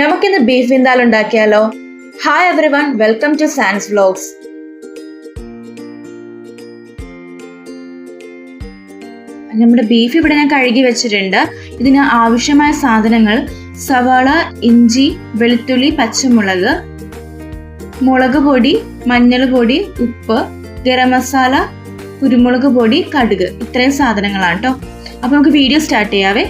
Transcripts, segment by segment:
നമുക്കിന്ന് ബീഫ് വിന്താൽ ഉണ്ടാക്കിയാലോ? Hi everyone welcome to Sans vlogs നമ്മുടെ ബീഫ് ഇവിടെ ഞാൻ കഴുകി വെച്ചിട്ടുണ്ട്. ഇതിന് ആവശ്യമായ സാധനങ്ങൾ സവാള ഇഞ്ചി വെളുത്തുള്ളി പച്ചമുളക് മുളക് പൊടി മഞ്ഞൾ പൊടി ഉപ്പ് ഗരം മസാല കുരുമുളക് പൊടി കടുക്. ഇത്രയും സാധനങ്ങളാണ് കേട്ടോ അപ്പൊ നമുക്ക് വീഡിയോ സ്റ്റാർട്ട് ചെയ്യാവേ.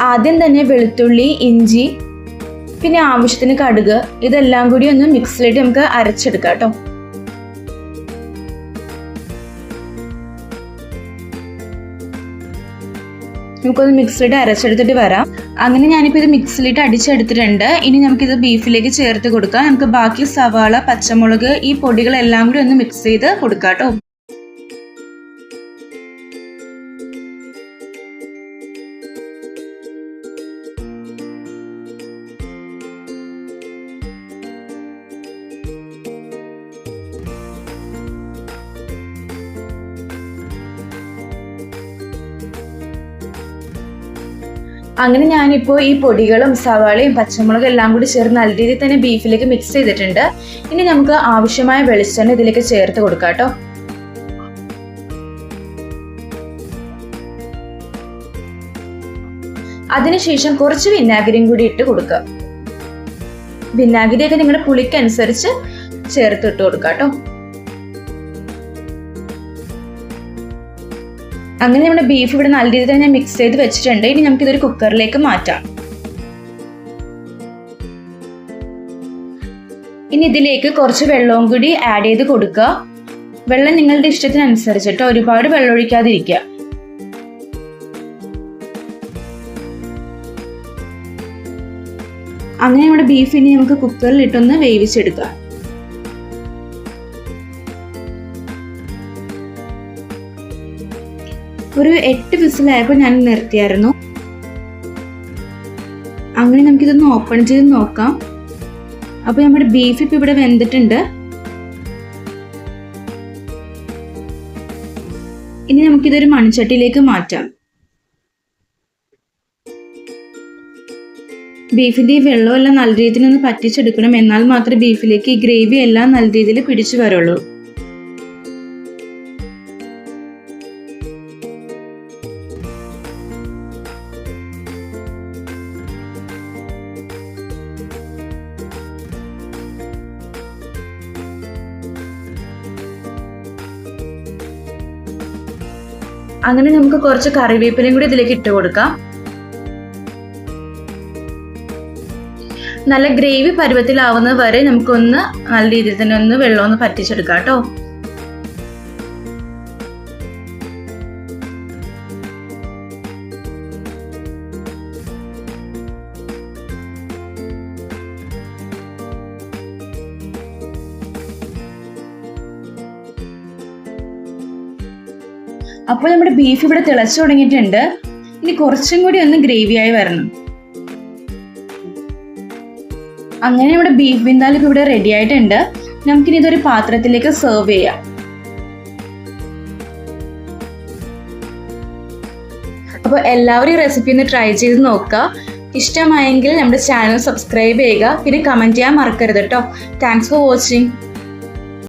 ആദ്യം തന്നെ വെളുത്തുള്ളി ഇഞ്ചി പിന്നെ ആവശ്യത്തിന് കടുക് ഇതെല്ലാം കൂടി ഒന്ന് മിക്സിലിട്ട് നമുക്ക് അരച്ചെടുക്കാം കേട്ടോ. നമുക്കൊന്ന് മിക്സിലിട്ട് അരച്ചെടുത്തിട്ട് വരാം. അങ്ങനെ ഞാനിപ്പോൾ ഇത് മിക്സിലിട്ട് അടിച്ചെടുത്തിട്ടുണ്ട്. ഇനി നമുക്കിത് ബീഫിലേക്ക് ചേർത്ത് കൊടുക്കാം. നമുക്ക് ബാക്കി സവാള പച്ചമുളക് ഈ പൊടികളെല്ലാം കൂടി ഒന്ന് മിക്സ് ചെയ്ത് കൊടുക്കാം കേട്ടോ. അങ്ങനെ ഞാനിപ്പോൾ ഈ പൊടികളും സവാളയും പച്ചമുളകും എല്ലാം കൂടി ചേർന്ന് നല്ല രീതിയിൽ തന്നെ ബീഫിലേക്ക് മിക്സ് ചെയ്തിട്ടുണ്ട്. ഇനി നമുക്ക് ആവശ്യമായ വെളിച്ചെണ്ണ ഇതിലേക്ക് ചേർത്ത് കൊടുക്കാം കേട്ടോ. അതിനുശേഷം കുറച്ച് വിനാഗിരിയും കൂടി ഇട്ട് കൊടുക്കുക. വിനാഗിരിയൊക്കെ നിങ്ങളുടെ പുളിക്കനുസരിച്ച് ചേർത്ത് ഇട്ട് കൊടുക്കാം കേട്ടോ. അങ്ങനെ നമ്മുടെ ബീഫ് ഇവിടെ നല്ല രീതിയിൽ തന്നെ മിക്സ് ചെയ്ത് വെച്ചിട്ടുണ്ട്. ഇനി നമുക്ക് ഇതൊരു കുക്കറിലേക്ക് മാറ്റാം. ഇനി ഇതിലേക്ക് കുറച്ച് വെള്ളവും കൂടി ആഡ് ചെയ്ത് കൊടുക്കുക. വെള്ളം നിങ്ങളുടെ ഇഷ്ടത്തിനനുസരിച്ചിട്ട് ഒരുപാട് വെള്ളം ഒഴിക്കാതിരിക്കുക. അങ്ങനെ നമ്മുടെ ബീഫ് ഇനി നമുക്ക് കുക്കറിൽ ഇട്ടൊന്ന് വേവിച്ചെടുക്കാം. ഒരു എട്ട് വിസിലായപ്പോൾ ഞാൻ നിർത്തിയായിരുന്നു. അങ്ങനെ നമുക്കിതൊന്ന് ഓപ്പൺ ചെയ്ത് നോക്കാം. അപ്പോൾ നമ്മുടെ ബീഫ് ഇപ്പം ഇവിടെ വെന്തിട്ടുണ്ട്. ഇനി നമുക്കിതൊരു മൺചട്ടിയിലേക്ക് മാറ്റാം. ബീഫിന്റെ ഈ വെള്ളമെല്ലാം നല്ല രീതിയിൽ ഒന്ന് പറ്റിച്ചെടുക്കണം. എന്നാൽ മാത്രമേ ബീഫിലേക്ക് ഈ ഗ്രേവി എല്ലാം നല്ല രീതിയിൽ പിടിച്ചു വരുള്ളൂ. അങ്ങനെ നമുക്ക് കുറച്ച് കറിവേപ്പിലയും കൂടി ഇതിലേക്ക് ഇട്ട് കൊടുക്കാം. നല്ല ഗ്രേവി പരുവത്തിലാവുന്നത് വരെ നമുക്കൊന്ന് നല്ല രീതിയിൽ തന്നെ ഒന്ന് വെള്ളമൊന്ന് പറ്റിച്ചെടുക്കാം കേട്ടോ. അപ്പോൾ നമ്മുടെ ബീഫ് ഇവിടെ തിളച്ചു തുടങ്ങിയിട്ടുണ്ട്. ഇനി കുറച്ചും കൂടി ഒന്ന് ഗ്രേവിയായി വരണം. അങ്ങനെ നമ്മുടെ ബീഫ് ബിന്ദാലും ഇവിടെ റെഡി ആയിട്ടുണ്ട്. നമുക്കിനി ഇതൊരു പാത്രത്തിലേക്ക് സെർവ് ചെയ്യാം. അപ്പോൾ എല്ലാവരും ഈ റെസിപ്പി ഒന്ന് ട്രൈ ചെയ്ത് നോക്കുക. ഇഷ്ടമായെങ്കിൽ നമ്മുടെ ചാനൽ സബ്സ്ക്രൈബ് ചെയ്യുക. പിന്നെ കമന്റ് ചെയ്യാൻ മറക്കരുത് കേട്ടോ. Thanks for watching